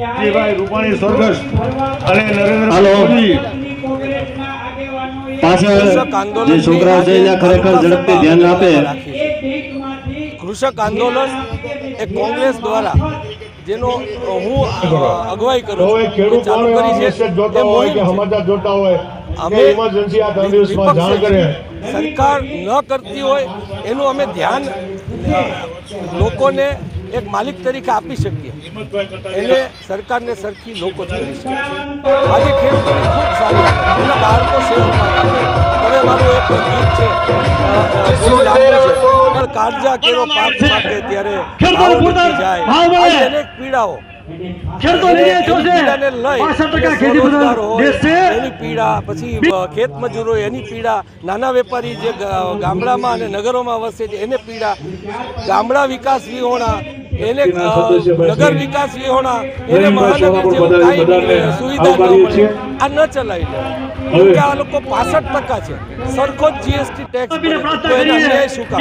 ભાઈ રૂપાણી સ્વર્ગસ્થ અને નરેન્દ્ર મોદી. પાછળ જે છોકરાઓ છે એના ખરેખર ઝડપથી ધ્યાન આપે. કૃષક આંદોલન એ કોંગ્રેસ દ્વારા જેનો હું અગવાઈ કરું છું ખેડૂત ચાલુ હોય, કરી છે. એ જોતા હોય કે મોહિમ જોતા હોય અમે સરકાર ન કરતી હોય એનું અમે ધ્યાન લોકોને એક માલિક તરીકે આપી શકીએ. એને સરકારને સરખી લોકો જ કરી શકે આજે ખેડૂતોની ખૂબ સારી એના બાળકો સેવામાં મારું એક ગીત છે કાળજા કેવો પાક પાકે ત્યારે જાય. અનેક પીડાઓ પીડાને લઈ સ્વરોજગાર હોય, એની પીડા પછી ખેત મજૂરો એની પીડા નાના વેપારી જે ગામડામાં અને નગરોમાં વસે છે એને પીડા. ગામડા વિકાસ વિહોણા એને નગર વિકાસ વિહોણા એને મહાનગર જેવું કાંઈ સુવિધા ન મળે. આ ન ચલાવી લે. કે આ લોકો પાસઠ ટકા છે. સરખો જ જીએસટી ટેક્સ તો એના ન્યાય શું કામ?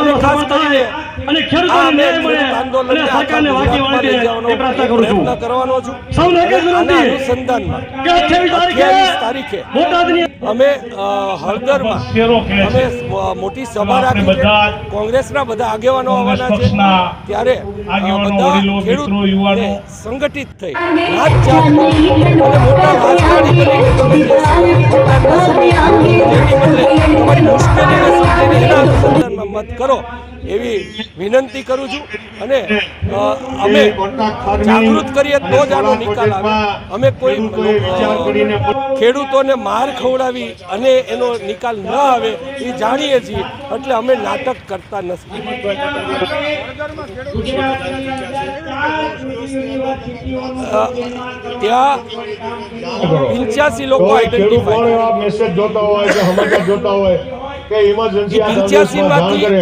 અને ખાસ કરીને આ અમે ખેડૂત આંદોલનને આખા ગુજરાતમાં લઈ જવાનો પ્રયત્ન કરવાનો છું. અનુસંધાનમાં તારીખે અમે હળદરમાં અમે મોટી સભા રાખી કોંગ્રેસના બધા આગેવાનો આવવાના છે. ત્યારે બધા ખેડૂત સંગઠિત થઈ. જાત અને મોટા રાજકારણી મત કરો એવી વિનંતી કરું છું. અને અમે જાગૃત કરીએ તો જ આનો નિકાલ આવે. અમે કોઈ ખેડૂતોને માર ખવડાવી અને એનો નિકાલ ન આવે એ જાણીએ છીએ. એટલે અમે નાટક કરતા નથી. ત્યાં પંચ્યાસી લોકો આઈડેન્ટિફાઈ જોતા હોય જોતા હોય. કે ઇમરજન્સી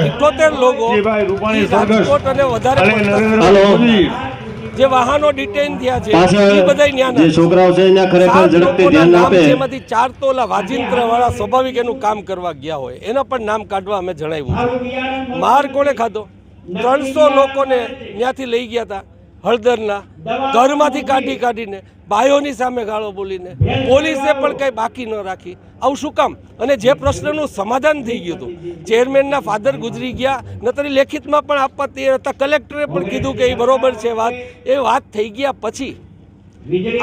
ઇઠોતેર લોકો જી રાજકોટ અને વધારે વાહનો ડિટેન થયા છે એ બધા ન્યાના જે છોકરાઓ છે એના ખરેખર ઝડપથી ધ્યાન નામ આપે. એમાંથી ચાર તોલા વાજિંત્ર વાળા સ્વાભાવિક એનું કામ કરવા ગયા હોય. એના પણ નામ કાઢવા અમે જણાવ્યું. માર કોણે ખાધો? ત્રણસો લોકોને ત્યાંથી લઈ ગયા હતા. હળદરના ઘરમાંથી કાઢી કાઢીને બાયોની સામે ગાળો બોલીને પોલીસે પણ કંઈ બાકી ન રાખી. આવું શું કામ? અને જે પ્રશ્નનું સમાધાન થઈ ગયું હતું ચેરમેનના ફાધર ગુજરી ગયા નતરી લેખિતમાં પણ આપવા તૈયાર હતા કલેક્ટરે પણ કીધું કે એ બરોબર છે વાત. એ વાત થઈ ગયા પછી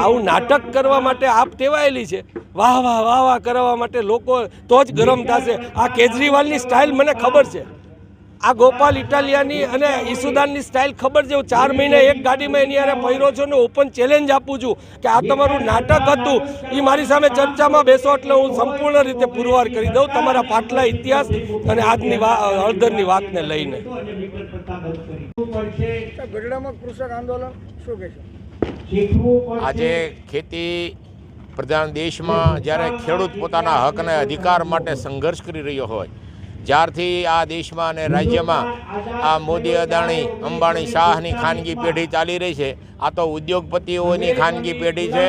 આવું નાટક કરવા માટે આપ ટેવાયેલી છે. વાહ વાહ વાહ વાહ કરવા માટે લોકો તો જ ગરમ થશે. આ કેજરીવાલની સ્ટાઇલ મને ખબર છે. આ ગોપાલ ઇટાલિયાની અને ઈસુદાનની સ્ટાઇલ ખબર છે? હું ચાર મહિને એક ગાડીમાં એની હારે પહેરો છું ને ઓપન ચેલેન્જ આપું છું કે આ તમારું નાટક હતું. એ મારી સામે ચર્ચામાં બેસો એટલે હું સંપૂર્ણ રીતે પુરવાર કરી દઉં તમારા પાટલા ઇતિહાસ અને આજની વા હળદરની વાતને લઈને. ગઢડામાં કૃષક આંદોલન શું કહેશો? આજે ખેતી પ્રધાન દેશમાં જ્યારે ખેડૂત પોતાના હક અને અધિકાર માટે સંઘર્ષ કરી રહ્યો હોય જ્યારથી આ દેશમાં અને રાજ્યમાં આ મોદી, અદાણી, અંબાણી શાહની ખાનગી પેઢી ચાલી રહી છે. આ તો ઉદ્યોગપતિઓની ખાનગી પેઢી છે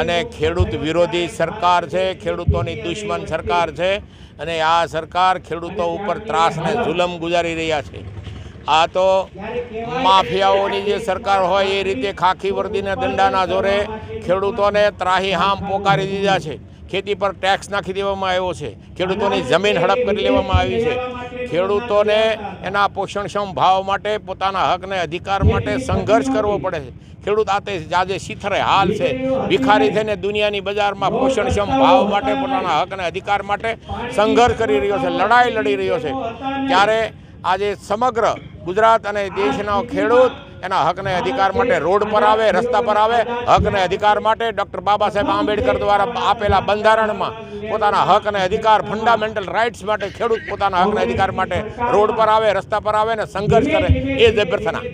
અને ખેડૂત વિરોધી સરકાર છે, ખેડૂતોની દુશ્મન સરકાર છે અને આ સરકાર ખેડૂતો ઉપર ત્રાસને જુલમ ગુજારી રહ્યા છે. આ તો માફિયાઓની જે સરકાર હોય એ રીતે ખાખી વર્દીના દંડાના જોરે ખેડૂતોને ત્રાહીહામ પોકારી દીધા છે. ખેતી પર ટેક્સ નાખી દેવામાં આવ્યો છે. ખેડૂતોની જમીન હડપ કરી લેવામાં આવી છે. ખેડૂતોને એના પોષણક્ષમ ભાવ માટે, પોતાના હકને અધિકાર માટે સંઘર્ષ કરવો પડે છે. ખેડૂત આતે આજે શીથરે હાલ છે. ભિખારી થઈને દુનિયાની બજારમાં પોષણક્ષમ ભાવ માટે, પોતાના હકને અધિકાર માટે સંઘર્ષ કરી રહ્યો છે, લડાઈ લડી રહ્યો છે. ત્યારે આજે સમગ્ર ગુજરાત અને દેશનો ખેડૂત એના હકને અધિકાર માટે રોડ પર આવે, રસ્તા પર આવે, હકને અધિકાર માટે ડૉક્ટર બાબા સાહેબ આંબેડકર દ્વારા આપેલા બંધારણમાં પોતાના હક અને અધિકાર ફંડામેન્ટલ રાઇટ્સ માટે ખેડૂત પોતાના હકને અધિકાર માટે રોડ પર આવે, રસ્તા પર આવે ને સંઘર્ષ કરે, એ જ અભ્યર્થના.